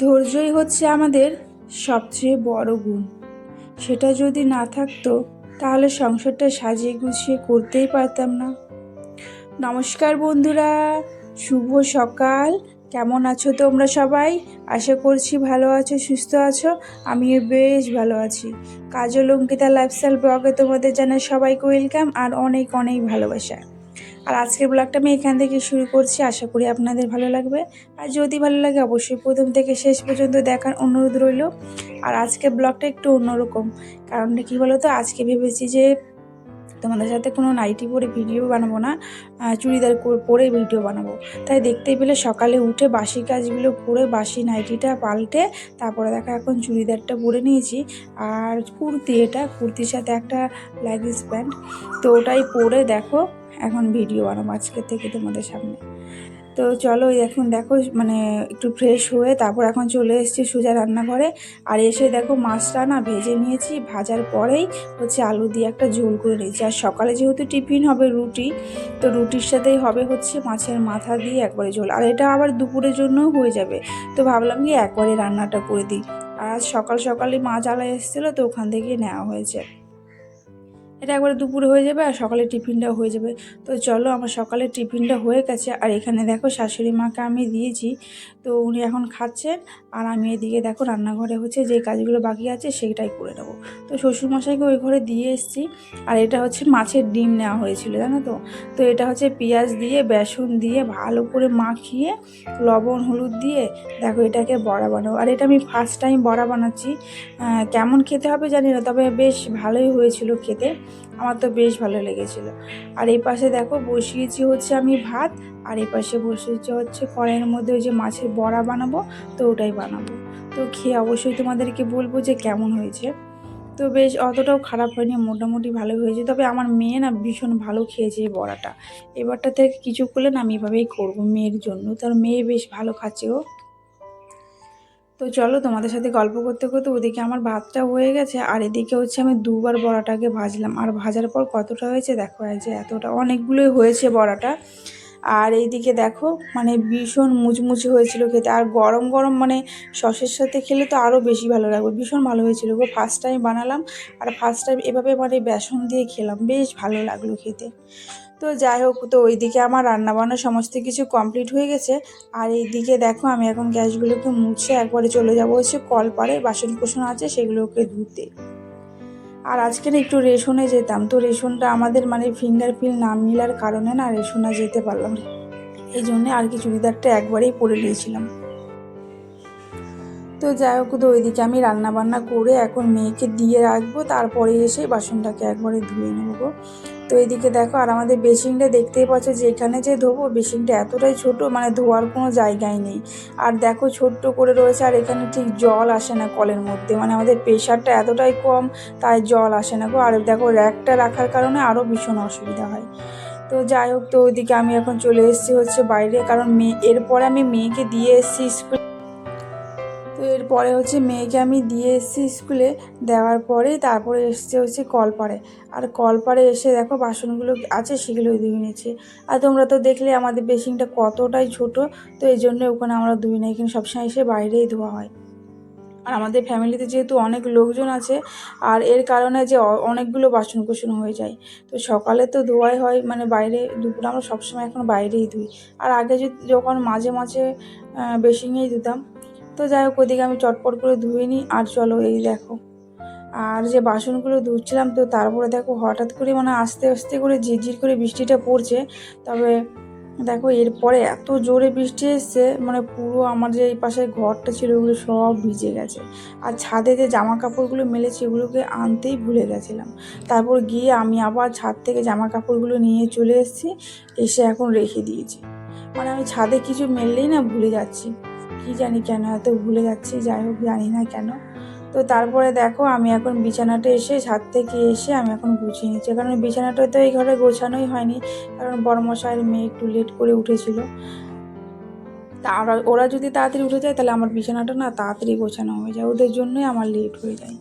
ধৈর্যই হচ্ছে আমাদের সবচেয়ে বড় গুণ। সেটা যদি না থাকতো, তাহলে সংসারটা সাজিয়ে গুছিয়ে করতেই পারতাম না। নমস্কার বন্ধুরা, শুভ সকাল। কেমন আছো তোমরা সবাই? আশা করছি ভালো আছো, সুস্থ আছো। আমিও বেশ ভালো আছি। কাজল অঙ্কিতা লাইফস্টাইল ব্লগে তোমাদের জানাই সবাইকে ওয়েলকাম আর অনেক অনেক ভালোবাসা। আর আজকের ব্লগটা আমি এখান থেকে শুরু করছি। আশা করি আপনাদের ভালো লাগবে। আর যদি ভালো লাগে, অবশ্যই প্রথম থেকে শেষ পর্যন্ত দেখার অনুরোধ রইল। আর আজকের ব্লগটা একটু অন্যরকম। কারণটা কী বলো তো আজকে ভেবেছি যে তোমাদের সাথে কোনো নাইটি পরে ভিডিও বানাবো না। চুড়িদার পরে ভিডিও বানাবো। তাই দেখতেই পেলে সকালে উঠে বাসি কাজগুলো করে বাসি নাইটিটা পাল্টে তারপরে দেখো এখন চুড়িদারটা পরে নিয়েছি। আর কুর্তি, এটা কুর্তির সাথে একটা লেগিংস প্যান্ট তো ওটাই পরে দেখো। এখন ভিডিও বানাবো আজকে থেকে তোমাদের সামনে। তো চলো এখন দেখো মানে একটু ফ্রেশ হয়ে তারপর এখন চলে এসেছি সোজা রান্নাঘরে। আর এসে দেখো মাছটা না ভেজে নিয়েছি, ভাজার পরেই হচ্ছে আলু দিয়ে একটা ঝোল করে নিয়েছি। আর সকালে যেহেতু টিফিন হবে রুটি, তো রুটির সাথেই হবে হচ্ছে মাছের মাথা দিয়ে একবারে ঝোল। আর এটা আবার দুপুরের জন্যও হয়ে যাবে। তো ভাবলাম কি একবারে রান্নাটা করে দিই। আর আজ সকাল সকালে মাছ আলা এসেছিল, তো ওখান থেকে নেওয়া হয়েছে। এটা একবারে দুপুরে হয়ে যাবে আর সকালে টিফিনটাও হয়ে যাবে। তো চলো আমার সকালে টিফিনটা হয়ে গেছে আর এখানে দেখো শাশুড়ি মাকে আমি দিয়েছি। তো উনি এখন খাচ্ছেন আর আমি এদিকে দেখো রান্নাঘরে হচ্ছে যে কাজগুলো বাকি আছে সেইটাই করে নেব। তো শ্বশুরমশাইকে ওই ঘরে দিয়ে এসেছি আর এটা হচ্ছে মাছের ডিম নেওয়া হয়েছিল, জানো তো? তো এটা হচ্ছে পেঁয়াজ দিয়ে, বেসন দিয়ে ভালো করে মাখিয়ে, লবণ, হলুদ দিয়ে দেখো এটাকে বড়া বানাবো। আর এটা আমি ফার্স্ট টাইম বড়া বানাচ্ছি। কেমন খেতে হবে জানি না, তবে বেশ ভালোই হয়েছিল খেতে। আমার তো বেশ ভালো লেগেছিল। আর এই পাশে দেখো বসিয়েছি হচ্ছে আমি ভাত, আর এই পাশে বসিয়েছি হচ্ছে কড়াইয়ের মধ্যে ওই যে মাছের বড়া বানাবো, তো ওটাই বানাবো। তো খেয়ে অবশ্যই তোমাদেরকে বলব যে কেমন হয়েছে। তো বেশ অতটাও খারাপ হয়নি, মোটামুটি ভালো হয়েছে। তবে আমার মেয়ে না ভীষণ ভালো খেয়েছে এই বড়াটা। এবারটা থেকে কিছু করলে না আমি এভাবেই করব মেয়ের জন্য। তার মেয়ে বেশ ভালো খাচ্ছে ও তো চলো তোমাদের সাথে গল্প করতে করতে ওদিকে আমার ভাতটা হয়ে গেছে, আর এদিকে হচ্ছে আমি দুবার বড়াটাকে ভাজলাম। আর ভাজার পর কতটা হয়েছে দেখো, এই যে এতটা, অনেকগুলোই হয়েছে বড়াটা। আর এইদিকে দেখো মানে ভীষণ মুচমুচে হয়েছিল খেতে। আর গরম গরম মানে সসের সাথে খেলে তো আরও বেশি ভালো লাগবে। ভীষণ ভালো হয়েছিল গো। ফার্স্ট টাইম বানালাম, আর ফার্স্ট টাইম এভাবে মানে বেসন দিয়ে খেলাম। বেশ ভালো লাগল খেতে। তো যাই হোক, তো ওইদিকে আমার রান্নাবান্না সমস্ত কিছু কমপ্লিট হয়ে গেছে। আর এইদিকে দেখো, আমি এখন গ্যাসগুলোকে মুছে একবারে চলে যাব হচ্ছে কলপারে বাসন কোসন আছে, সেগুলোকে ধুতে। আর আজকে না একটু রেশনে যেতাম। তো রেশনটা আমাদের মানে ফিঙ্গার প্রিন্ট না মিলার কারণে না রেশনে যেতে পারলাম এই জন্যে আর কি চুড়িদারটা একবারেই পরে নিয়েছিলাম। তো যাই হোক তো ওইদিকে আমি রান্না বান্না করে এখন মেয়েকে দিয়ে রাখব, তারপরে এসে বাসনটাকে একবারে ধুয়ে নেব তো এইদিকে দেখো, আর আমাদের বেসিনটা দেখতেই পাচ্ছ যে এখানে যে ধোবো, বেসিনটা এতটাই ছোট মানে ধোয়ার কোনো জায়গাই নেই। আর দেখো, ছোট্ট করে রয়েছে, আর এখানে ঠিক জল আসে না কলের মধ্যে মানে আমাদের প্রেশারটা এতটাই কম, তাই জল আসে না গো। আর দেখো, র্যাকটা রাখার কারণে আরও ভীষণ অসুবিধা হয়। তো যাই হোক, তো ওইদিকে আমি এখন চলে এসেছি হচ্ছে বাইরে, কারণ মেয়ে এরপরে আমি মেয়েকে দিয়ে এসেছি স্কুল এরপরে হচ্ছে মেয়েকে আমি দিয়ে এসেছি স্কুলে, দেওয়ার পরেই তারপরে এসছে হচ্ছে কলপাড়ে। আর কলপাড়ে এসে দেখো বাসনগুলো আছে, সেগুলো ধুয়ে নিয়েছি। আর তোমরা তো দেখলে আমাদের বেসিনটা কতটাই ছোট, তো এই জন্য ওখানে আমরা ধুই না, এখানে সবসময় এসে বাইরেই ধোয়া হয়। আর আমাদের ফ্যামিলিতে যেহেতু অনেক লোকজন আছে, আর এর কারণে যে অনেকগুলো বাসন কুসন হয়ে যায়। তো সকালে তো ধোয়াই হয় মানে বাইরে দুপুরে আমরা সবসময় এখন বাইরেই ধুই। আর আগে যখন মাঝে মাঝে বেসিংয়েই ধুতাম তো যাই হোক, ওদিকে আমি চটপট করে ধুয়ে নিই। আর চলো এই দেখো। আর যে বাসনগুলো ধুচ্ছিলাম, তো তারপরে দেখো হঠাৎ করে মানে আস্তে আস্তে করে ঝিরঝির করে বৃষ্টিটা পড়ছে। তবে দেখো এরপরে এত জোরে বৃষ্টি এসছে মানে পুরো আমার যে এই পাশে ঘরটা ছিল, ওগুলো সব ভিজে গেছে। আর ছাদে যে জামা কাপড়গুলো মেলেছে, ওগুলোকে আনতেই ভুলে গেছিলাম। তারপর গিয়ে আমি আবার ছাদ থেকে জামা কাপড়গুলো নিয়ে চলে এসেছি, এসে এখন রেখে দিয়েছি। মানে আমি ছাদে কিছু মেললেই না ভুলে যাচ্ছি। কি জানি কেন, এত ভুলে যাচ্ছি, যাই হোক জানি না কেন। তো তারপরে দেখো, আমি এখন বিছানাটা এসে ছাদ থেকে এসে আমি এখন গুছিয়ে নিচ্ছি। কারণ বিছানাটা তো এই ঘরে গোছানোই হয়নি, কারণ বড়মশাইয়ের মেয়ে একটু লেট করে উঠেছিল। ওরা- ওরা যদি তাড়াতাড়ি উঠে যায়, তাহলে আমার বিছানাটা না তাড়াতাড়ি গোছানো হয়ে যায়। ওদের জন্যই আমার লেট হয়ে যায়।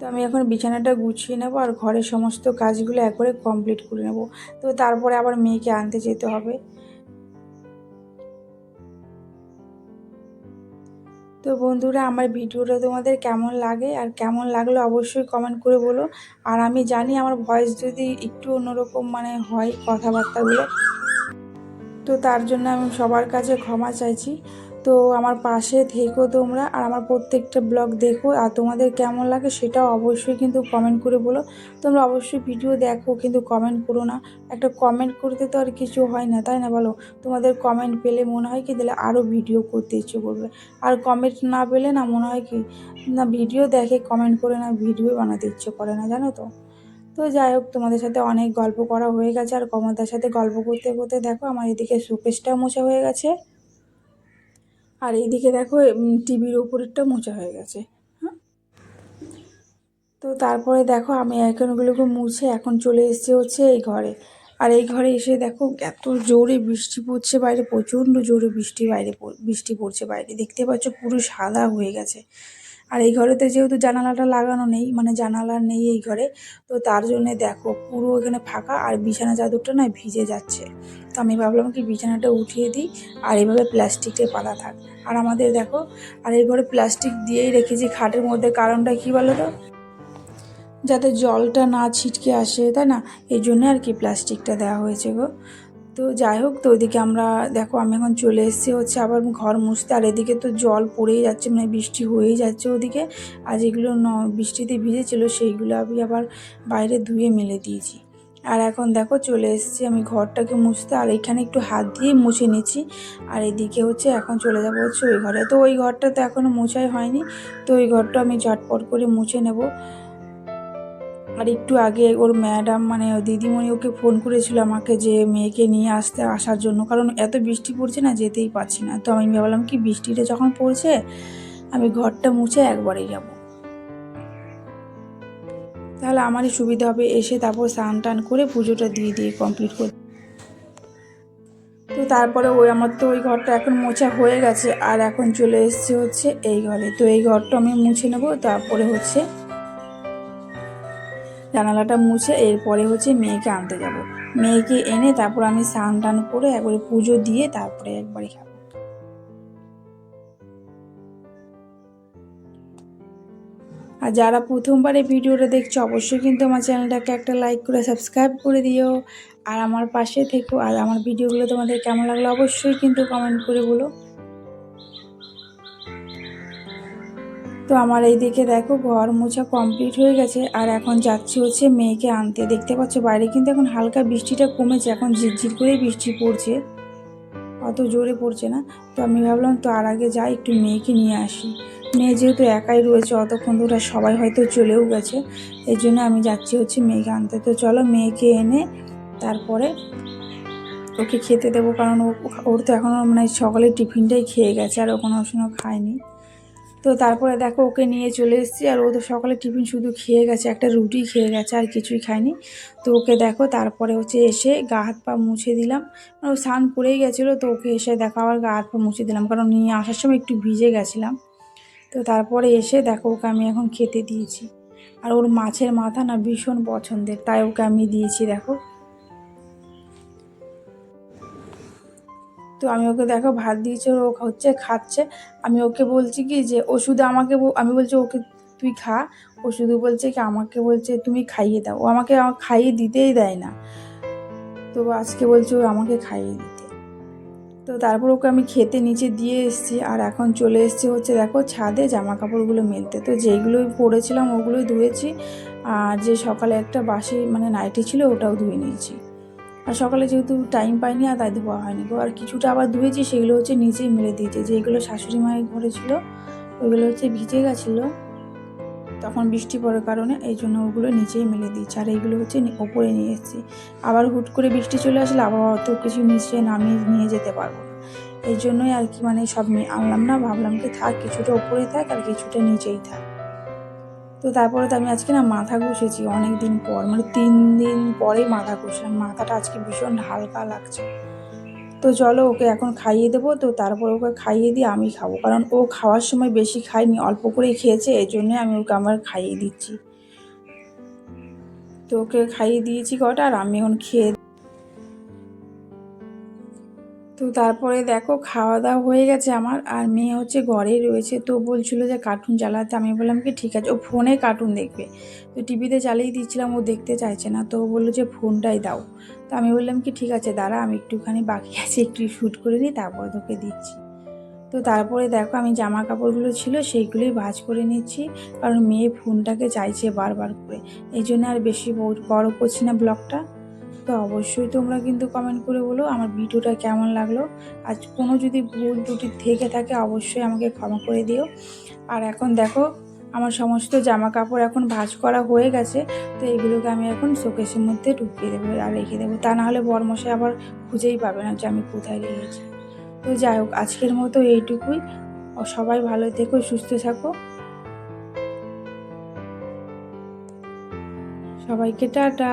তো আমি এখন বিছানাটা গুছিয়ে নেব আর ঘরের সমস্ত কাজগুলো একবারে কমপ্লিট করে নেব। তো তারপরে আবার মেয়েকে আনতে যেতে হবে। তো বন্ধুরা, আমার ভিডিওটা তোমাদের কেমন লাগে আর কেমন লাগল অবশ্যই কমেন্ট করে বলো। আর আমি জানি আমার ভয়েস যদি একটু অন্যরকম মানে হয় কথাবার্তাগুলো, তো তার জন্য আমি সবার কাছে ক্ষমা চাইছি। তো আমার পাশে থেকো তোমরা আর আমার প্রত্যেকটা ব্লগ দেখো আর তোমাদের কেমন লাগে সেটাও অবশ্যই কিন্তু কমেন্ট করে বলো। তোমরা অবশ্যই ভিডিও দেখো কিন্তু কমেন্ট করো না। একটা কমেন্ট করতে তো আর কিছু হয় না, তাই না বলো? তোমাদের কমেন্ট পেলে মনে হয় কি দিলে আরও ভিডিও করতে ইচ্ছে করবে। আর কমেন্ট না পেলে না মনে হয় কি? না ভিডিও দেখে কমেন্ট করে না ভিডিও বানাতে ইচ্ছে করে না, জানো তো? তো যাই হোক, তোমাদের সাথে অনেক গল্প করা হয়ে গেছে আর কমলদার সাথে গল্প করতে করতে দেখো আমার এদিকে শোকেসটাও মোছা হয়ে গেছে। আর এইদিকে দেখো টিভির ওপরেরটা মোচা হয়ে গেছে হ্যাঁ? তো তারপরে দেখো, আমি ওগুলোকে মুছে এখন চলে এসেছি হচ্ছে এই ঘরে। আর এই ঘরে এসে দেখো, এত জোরে বৃষ্টি পড়ছে বাইরে, প্রচণ্ড জোরে বৃষ্টি বাইরে বৃষ্টি পড়ছে বাইরে। দেখতে পাচ্ছ পুরো সাদা হয়ে গেছে। আর এই ঘরেতে যেহেতু জানালাটা লাগানো নেই মানে জানালা নেই এই ঘরে, তো তার জন্যে দেখো পুরো এখানে ফাঁকা আর বিছানা চাদরটা না ভিজে যাচ্ছে। তো আমি ভাবলাম কি বিছানাটা উঠিয়ে দিই আর এইভাবে প্লাস্টিকে পাতা থাক। আর আমাদের দেখো, আর এই ঘরে প্লাস্টিক দিয়েই রেখেছি খাটের মধ্যে, কারণটা কী বলো তো যাতে জলটা না ছিটকে আসে, তাই না? এই জন্য আর কি প্লাস্টিকটা দেওয়া হয়েছে গো। তো যাই হোক, তো ওইদিকে আমরা, দেখো আমি এখন চলে এসেছি হচ্ছে আবার ঘর মুছতে, আর এদিকে তো জল পড়েই যাচ্ছে মানে বৃষ্টি হয়েই যাচ্ছে ওদিকে। আর যেগুলো ন, বৃষ্টিতে ভিজেছিল সেইগুলো আমি আবার বাইরে ধুয়ে মেলে দিয়েছি। আর এখন দেখো চলে এসেছি আমি ঘরটাকে মুছতে, আর এখানে একটু হাত দিয়ে মুছে নিচ্ছি। আর এদিকে হচ্ছে এখন চলে যাব হচ্ছে ওই ঘরে। তো ওই ঘরটা তো এখনও মোছাই হয়নি, তো ওই ঘরটা আমি ঝটপট করে মুছে নেব। আর একটু আগে ওর ম্যাডাম মানে দিদিমণি ওকে ফোন করেছিল আমাকে যে মেয়েকে নিয়ে আসতে, আসার জন্য। কারণ এত বৃষ্টি পড়ছে না, যেতেই পারছি না। তো আমি ভাবলাম কি, বৃষ্টিটা যখন পড়ছে, আমি ঘরটা মুছে একবারেই যাব। তাহলে আমারই সুবিধা হবে, এসে তারপর স্নান টান করে পুজোটা দিয়ে দিয়ে কমপ্লিট করে। তো তারপরে ওই আমার তো ওই ঘরটা এখন মোছা হয়ে গেছে, আর এখন চলে এসছে হচ্ছে এই ঘরে। তো এই ঘরটা আমি মুছে নেব, তারপরে হচ্ছে জানালাটা মুছে এরপরে হচ্ছে মেয়েকে আনতে যাব। মেয়েকে এনে তারপর আমি স্নান টান করে একবারে পুজো দিয়ে তারপরে একবারে খাব। আর যারা প্রথমবার এই ভিডিওটা দেখছ, অবশ্যই কিন্তু আমার চ্যানেলটাকে একটা লাইক করে সাবস্ক্রাইব করে দিও। আর আমার পাশে থেকো। আর আমার ভিডিওগুলো তোমাদের কেমন লাগল, অবশ্যই কিন্তু কমেন্ট করে বলো। তো আমার এই দিকে দেখো ঘর মোছা কমপ্লিট হয়ে গেছে। আর এখন যাচ্ছি হচ্ছে মেয়েকে আনতে। দেখতে পাচ্ছ বাইরে কিন্তু এখন হালকা বৃষ্টিটা কমেছে, এখন ঝিরঝির করেই বৃষ্টি পড়ছে। অত জোরে পড়ছে না। তো আমি ভাবলাম তো আর আগে যাই, একটু মেয়েকে নিয়ে আসি। মেয়ে যেহেতু একাই রয়েছে, অতক্ষণ ওরা সবাই হয়তো চলেও গেছে। এই জন্য আমি যাচ্ছি হচ্ছে মেয়েকে আনতে। তো চলো মেয়েকে এনে তারপরে ওকে খেতে দেবো, কারণ ওর তো এখনও মানে সকালে টিফিনটাই খেয়ে গেছে, আর ও কোনো খায়নি। তো তারপরে দেখো ওকে নিয়ে চলে এসেছি আর ও তো সকালে টিফিন শুধু খেয়ে গেছে, একটা রুটি খেয়ে গেছে, আর কিছুই খায়নি। তো ওকে দেখো তারপরে হচ্ছে এসে গা হাত পা মুছে দিলাম। মানে ও স্নান করেই গেছিল, তো ওকে এসে দেখো আবার গা হাত পা মুছে দিলাম, কারণ নিয়ে আসার সময় একটু ভিজে গেছিলাম। তো তারপরে এসে দেখো ওকে আমি এখন খেতে দিয়েছি। আর ওর মাছের মাথা না ভীষণ পছন্দের, তাই ওকে আমি দিয়েছি, দেখো। তো আমি ওকে দেখো ভাত দিয়েছি, ও হচ্ছে খাচ্ছে। আমি ওকে বলছি কি যে ও শুধু আমাকে আমি বলছি, ওকে তুই খা। ও শুধু বলছে কি, আমাকে বলছে তুমি খাইয়ে দাও। ও আমাকে আমা- খাইয়ে দিতেই দেয় না। তো আজকে বলছে ও আমাকে খাইয়ে দিতে। তো তারপর ওকে আমি খেতে নিচে দিয়ে এসেছি, আর এখন চলে এসেছি হচ্ছে দেখো ছাদে জামা কাপড়গুলো মেলতে। তো যেইগুলো পরেছিলাম ওগুলোই ধুয়েছি, আর যে সকালে একটা বাসি মানে নাইটি ছিল ওটাও ধুয়ে নিয়েছি। আর সকালে যেহেতু টাইম পাইনি আর তাই ধোয়া হয়নি। আর কিছুটা আবার ধুয়েছি, সেগুলো হচ্ছে নিচেই মেলে দিয়েছে। যেগুলো শাশুড়ি মায়ের ঘরে ছিল ওইগুলো হচ্ছে ভিজে গেছিল, তখন বৃষ্টি পড়ার কারণে এই জন্য ওগুলো নিচেই মেলে দিয়েছি। আর এইগুলো হচ্ছে ওপরে নিয়ে এসেছি। আবার হুট করে বৃষ্টি চলে আসলে আবার অত কিছু নিচে নামিয়ে নিয়ে যেতে পারব এই জন্যই আর কি মানে সব আনলাম না, ভাবলাম কি থাক, কিছুটা ওপরে থাক আর কিছুটা নিচেই থাক। তো তারপরে তো আমি আজকে না মাথা ঘষেছি অনেক দিন পর মানে তিন দিন পরে মাথা ঘষলাম। মাথাটা আজকে ভীষণ হালকা লাগছে। তো চলো ওকে এখন খাইয়ে দেবো, তো তারপর ওকে খাইয়ে দিয়ে আমি খাব। কারণ ও খাওয়ার সময় বেশি খায়নি, অল্প করেই খেয়েছে এই জন্যে আমি ওকে আমার খাইয়ে দিচ্ছি। তো ওকে খাইয়ে দিয়েছি কটা, আর আমি এখন খেয়ে তো তারপরে দেখো খাওয়া দাওয়া হয়ে গেছে আমার, আর মেয়ে হচ্ছে ঘরেই রয়েছে। তো বলছিল যে কার্টুন চালাতে। আমি বললাম কি, ঠিক আছে। ও ফোনে কার্টুন দেখবে। তো টিভিতে চালিয়ে দিচ্ছিলাম, ও দেখতে চাইছে না। তো বলল যে, ফোনটাই দাও। তো আমি বললাম কি, ঠিক আছে, দাঁড়া, আমি একটুখানি বাকি আছে, একটু শ্যুট করে নিই, তারপর তোকে দিচ্ছি। তো তারপরে দেখো আমি জামা কাপড়গুলো ছিল, সেইগুলোই ভাজ করে নিচ্ছি। কারণ মেয়ে ফোনটাকে চাইছে বারবার করে। এই জন্য আর বেশি বড় করছি না ব্লগটা। তো অবশ্যই তোমরা কিন্তু কমেন্ট করে বলো আমার ভিডিওটা কেমন লাগল। আর কোনো যদি ভুল ত্রুটি থেকে থাকে অবশ্যই আমাকে ক্ষমা করে দিও। আর এখন দেখো, আমার সমস্ত জামা কাপড় এখন ভাঁজ করা হয়ে গেছে, তো এইগুলোকে আমি এখন শোকেসের মধ্যে ঢুকিয়ে দেবো আর রেখে দেবো। তা না হলে বরমশাই আবার খুঁজেই পাবে না যে আমি কোথায় রেখেছি। তো যাই হোক, আজকের মতো এইটুকুই। ও সবাই ভালো থেকো, সুস্থ থাকো। সবাইকে টাটা।